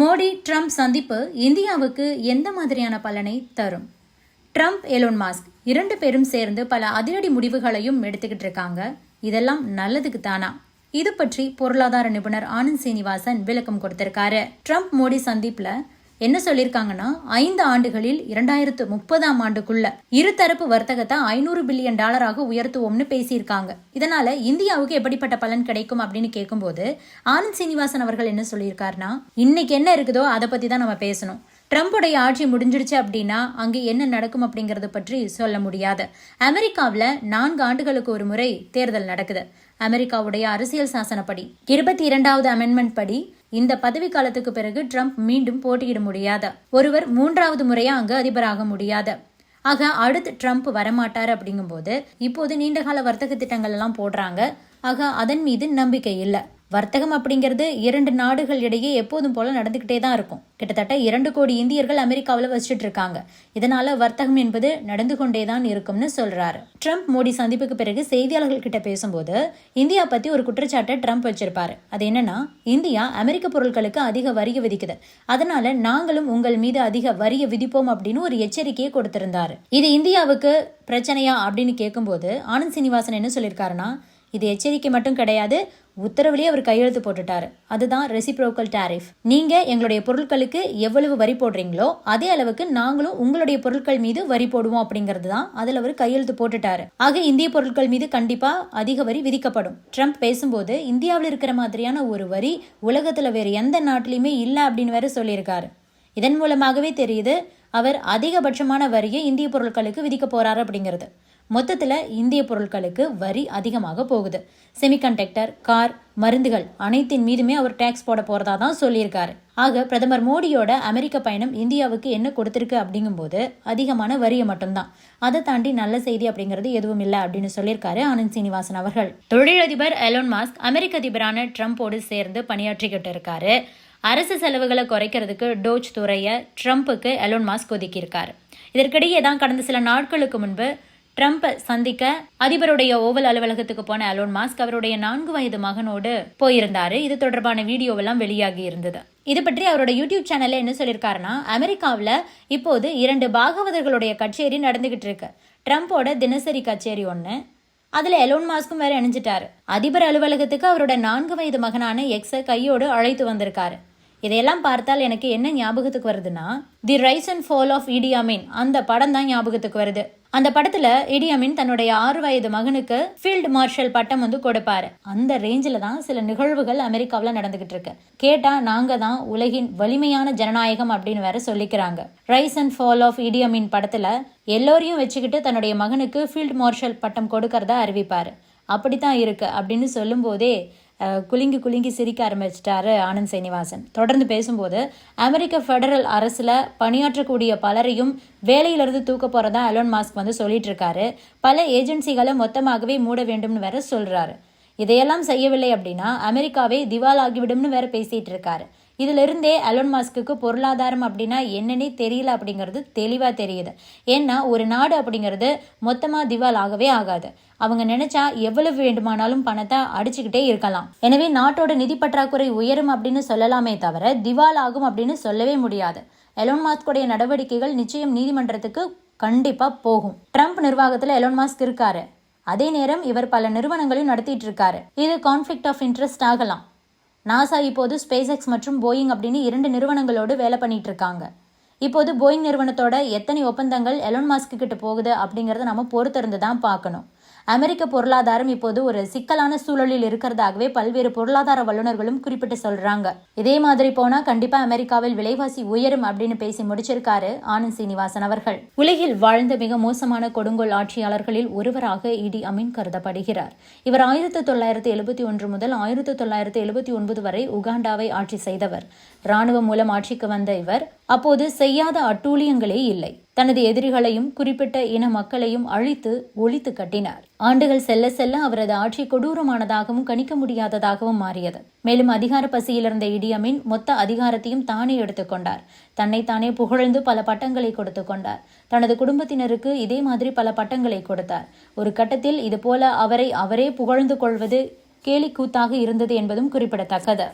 Modi Trump சந்திப்பு இந்தியாவுக்கு எந்த மாதிரியான பலனை தரும்? ட்ரம்ப் எலோன் மாஸ்க் இரண்டு பேரும் சேர்ந்து பல அதிரடி முடிவுகளையும் எடுத்துக்கிட்டு இருக்காங்க. இதெல்லாம் நல்லதுக்கு தானா? இது பற்றி பொருளாதார நிபுணர் ஆனந்த் சீனிவாசன் விளக்கம் கொடுத்திருக்காரு. ட்ரம்ப் மோடி சந்திப்புல என்ன சொல்லியிருக்காங்கன்னா ஐந்து ஆண்டுகளில் இரண்டாயிரத்து முப்பதாம் ஆண்டுக்குள்ள இருதரப்பு வர்த்தகத்தை ஐநூறு பில்லியன் டாலராக உயர்த்துவோம்னு பேசியிருக்காங்க. இதனால இந்தியாவுக்கு எப்படிப்பட்ட பலன் கிடைக்கும் அப்படின்னு கேட்கும்போது ஆனந்த் சீனிவாசன் அவர்கள் என்ன சொல்லியிருக்காருன்னா இன்னைக்கு என்ன இருக்குதோ அதை பத்தி தான் நம்ம பேசணும். ட்ரம்ப்புடைய ஆட்சி முடிஞ்சிடுச்சு அப்படின்னா அங்கே என்ன நடக்கும் அப்படிங்கறத பற்றி சொல்ல முடியாது. அமெரிக்காவில் நான்கு ஆண்டுகளுக்கு ஒரு முறை தேர்தல் நடக்குது. அமெரிக்காவுடைய அரசியல் சாசனப்படி. இருபத்தி இரண்டாவது அமெண்ட்மெண்ட் படி இந்த பதவி காலத்துக்கு பிறகு ட்ரம்ப் மீண்டும் போட்டியிட முடியாத. ஒருவர் மூன்றாவது முறையா அங்கு அதிபராக முடியாத. ஆக அடுத்து ட்ரம்ப் வரமாட்டார் அப்படிங்கும்போது இப்போது நீண்டகால வர்த்தக திட்டங்கள் எல்லாம் போடுறாங்க. ஆக அதன் மீது நம்பிக்கை இல்லை. வர்த்தகம் அப்படிங்கிறது இரண்டு நாடுகள் இடையே எப்போதும் போல நடந்துக்கிட்டே தான் இருக்கும். கிட்டத்தட்ட இரண்டு கோடி இந்தியர்கள் அமெரிக்காவில் வசிச்சுட்டு இருக்காங்க. இதனால வர்த்தகம் என்பது நடந்து கொண்டே தான் இருக்கும்னு சொல்றாரு. ட்ரம்ப் மோடி சந்திப்புக்கு பிறகு செய்தியாளர்கள் கிட்ட பேசும்போது இந்தியா பத்தி ஒரு குற்றச்சாட்டை ட்ரம்ப் வச்சிருப்பாரு. அது என்னன்னா இந்தியா அமெரிக்க பொருட்களுக்கு அதிக வரிய விதிக்குது. அதனால நாங்களும் உங்கள் மீது அதிக வரிய விதிப்போம் அப்படின்னு ஒரு எச்சரிக்கையை கொடுத்திருந்தாரு. இது இந்தியாவுக்கு பிரச்சனையா அப்படின்னு கேட்கும்போது ஆனந்த் சீனிவாசன் என்ன சொல்லியிருக்காருன்னா இது எச்சரிக்கை மட்டும் கிடையாது உத்தரவுலேயே அவர் கையெழுத்து போட்டுட்டாரு. அதுதான் ரெசிப்ரோக்கல் டேரிஃப் நீங்க எங்களுடைய பொருட்களுக்கு எவ்வளவு வரி போடுறீங்களோ அதே அளவுக்கு நாங்களும் உங்களுடைய பொருட்கள் மீது வரி போடுவோம் அப்படிங்கிறது தான் அதில் அவர் கையெழுத்து போட்டுட்டாரு. ஆக இந்திய பொருட்கள் மீது கண்டிப்பா அதிக வரி விதிக்கப்படும். ட்ரம்ப் பேசும்போது இந்தியாவில் இருக்கிற மாதிரியான ஒரு வரி உலகத்துல வேற எந்த நாட்டிலையுமே இல்லை அப்படின்னு வேற சொல்லியிருக்காரு. இதன் மூலமாகவே தெரியுது அவர் அதிகபட்சமான வரியை இந்திய பொருட்களுக்கு விதிக்க போறாரு அப்படிங்கிறது. மொத்தத்தில் இந்திய பொருட்களுக்கு வரி அதிகமாக போகுது. செமிகண்டக்டர் கார் மருந்துகள் அனைத்தின் மீதுமே அவர் டேக்ஸ் போட போறதா தான் சொல்லியிருக்காரு. ஆக பிரதமர் மோடியோட அமெரிக்க பயணம் இந்தியாவுக்கு என்ன கொடுத்திருக்கு அப்படிங்கும்போது அதிகமான வரியை மட்டும்தான். அதை தாண்டி நல்ல செய்தி அப்படிங்கிறது எதுவும் இல்லை அப்படின்னு சொல்லியிருக்காரு ஆனந்த் சீனிவாசன் அவர்கள். தொழிலதிபர் எலோன் மாஸ்க் அமெரிக்க அதிபரான ட்ரம்போடு சேர்ந்து பணியாற்றிக்கிட்டு இருக்காரு. அரசு செலவுகளை குறைக்கிறதுக்கு டோஜ் துறையை ட்ரம்ப்புக்கு எலோன் மாஸ்க் ஒதுக்கியிருக்காரு. இதற்கிடையே தான் கடந்த சில நாட்களுக்கு முன்பு ட்ரம்ப் சந்திக்க அதிபருடைய ஓவல் அலுவலகத்துக்கு போன அலோன் மாஸ்க் அவருடைய நான்கு வயது மகனோடு போயிருந்தாரு. இது தொடர்பான வீடியோவெல்லாம் வெளியாகி இருந்தது. இது பற்றி அவரோட யூடியூப் சேனல்ல என்ன சொல்லியிருக்காருன்னா அமெரிக்காவில் இப்போது இரண்டு பாகவதர்களுடைய கச்சேரி நடந்துகிட்டு இருக்கு. ட்ரம்ப்போட தினசரி கச்சேரி ஒன்று அதுல எலோன் மாஸ்க்கும் வேற இணைஞ்சிட்டாரு. அதிபர் அலுவலகத்துக்கு அவரோட நான்கு வயது மகனான எக்ஸ கையோடு அழைத்து வந்திருக்காரு. இதையெல்லாம் பார்த்தால் எனக்கு என்ன ஞாபகத்துக்கு வருதுன்னா the rise and fall of Idi Amin அந்த படம் தான் ஞாபகத்துக்கு வருது. அந்த படத்துல இடியமின் தன்னுடைய ஆறு வயது மகனுக்கு ஃபீல்டு மார்ஷல் பட்டம் வந்து கொடுப்பாரு. அந்த ரேஞ்சில தான் சில நிகழ்வுகள் அமெரிக்காவில் நடந்துகிட்டு இருக்கு. கேட்டா நாங்க தான் உலகின் வலிமையான ஜனநாயகம் அப்படின்னு வேற சொல்லிக்கிறாங்க. Rise and fall of Idi Amin படத்துல எல்லோரையும் வச்சுக்கிட்டு தன்னுடைய மகனுக்கு ஃபீல்டு மார்ஷல் பட்டம் கொடுக்கறதா அறிவிப்பாரு. அப்படித்தான் இருக்கு அப்படின்னு சொல்லும் போதே குலுங்கி குலுங்கி சிரிக்க ஆரம்பிச்சிட்டாரு ஆனந்த் சீனிவாசன். தொடர்ந்து பேசும்போது அமெரிக்க ஃபெடரல் அரசில் பணியாற்றக்கூடிய பலரையும் வேலையிலிருந்து தூக்க போகிறதா அலோன் மாஸ்க் வந்து சொல்லிட்டு இருக்காரு பல ஏஜென்சிகளை மொத்தமாகவே மூட வேண்டும்னு வேற சொல்றாரு. இதையெல்லாம் செய்யவில்லை அப்படின்னா அமெரிக்காவே திவால் ஆகிவிடும்னு வேற பேசிட்டு இருக்காரு இதிலிருந்தே அலோன் மாஸ்க்கு பொருளாதாரம் அப்படின்னா என்னன்னே தெரியல அப்படிங்கிறது தெளிவாக தெரியுது. ஏன்னா ஒரு நாடு அப்படிங்கிறது மொத்தமாக திவால் ஆகவே ஆகாது. அவங்க நினைச்சா எவ்வளவு வேண்டுமானாலும் பணத்தை அடிச்சுக்கிட்டே இருக்கலாம். எனவே நாட்டோட நிதி பற்றாக்குறை உயரும் அப்படின்னு சொல்லலாமே தவிர திவால் ஆகும் அப்படின்னு சொல்லவே முடியாது. எலோன் மாஸ்குடைய நடவடிக்கைகள் நிச்சயம் நீதிமன்றத்துக்கு கண்டிப்பாக போகும். ட்ரம்ப் நிர்வாகத்தில் எலோன் மாஸ்க் இருக்காரு. அதே நேரம் இவர் பல நிறுவனங்களையும் நடத்திட்டு இருக்காரு. இது கான்ஃபிளிக் ஆஃப் இன்ட்ரெஸ்ட் ஆகலாம். நாசா இப்போது ஸ்பேஸ் எக்ஸ் மற்றும் போயிங் அப்படின்னு இரண்டு நிறுவனங்களோடு வேலை பண்ணிட்டு இருக்காங்க இப்போது போயிங் நிறுவனத்தோட எத்தனை ஒப்பந்தங்கள் எலோன் மாஸ்க்கு கிட்ட போகுது அப்படிங்கிறத நம்ம பொறுத்திருந்து தான் பார்க்கணும். அமெரிக்க பொருளாதாரம் இப்போது ஒரு சிக்கலான சூழலில் இருக்கிறதாகவே பல்வேறு பொருளாதார வல்லுநர்களும் குறிப்பிட்டு சொல்றாங்க. இதே மாதிரி போனா கண்டிப்பா அமெரிக்காவில் விலைவாசி உயரும் அப்படின்னு பேசி முடிச்சிருக்காரு ஆனந்த் சீனிவாசன் அவர்கள். உலகில் வாழ்ந்த மிக மோசமான கொடுங்கோல் ஆட்சியாளர்களில் ஒருவராக இடி அமீன் கருதப்படுகிறார். இவர் ஆயிரத்தி தொள்ளாயிரத்தி எழுபத்தி ஒன்று முதல் ஆயிரத்தி தொள்ளாயிரத்தி எழுபத்தி ஒன்பது வரை உகாண்டாவை ஆட்சி செய்தவர். ராணுவம் மூலம் ஆட்சிக்கு வந்த இவர் அப்போது செய்யாத அட்டூழியங்களே இல்லை. தனது எதிரிகளையும் குறிப்பிட்ட இன மக்களையும் அழித்து ஒழித்து கட்டினார். ஆண்டுகள் செல்ல செல்ல அவரது ஆட்சி கொடூரமானதாகவும் கணிக்க முடியாததாகவும் மாறியது. மேலும் அதிகார பசியிலிருந்த இடியமின் மொத்த அதிகாரத்தையும் தானே எடுத்துக்கொண்டார் தன்னைத்தானே புகழ்ந்து பல பட்டங்களை கொடுத்து கொண்டார். தனது குடும்பத்தினருக்கு இதே மாதிரி பல பட்டங்களை கொடுத்தார். ஒரு கட்டத்தில் இதுபோல அவரை அவரே புகழ்ந்து கொள்வது கேலிக்கூத்தாக இருந்தது என்பதும் குறிப்பிடத்தக்கது.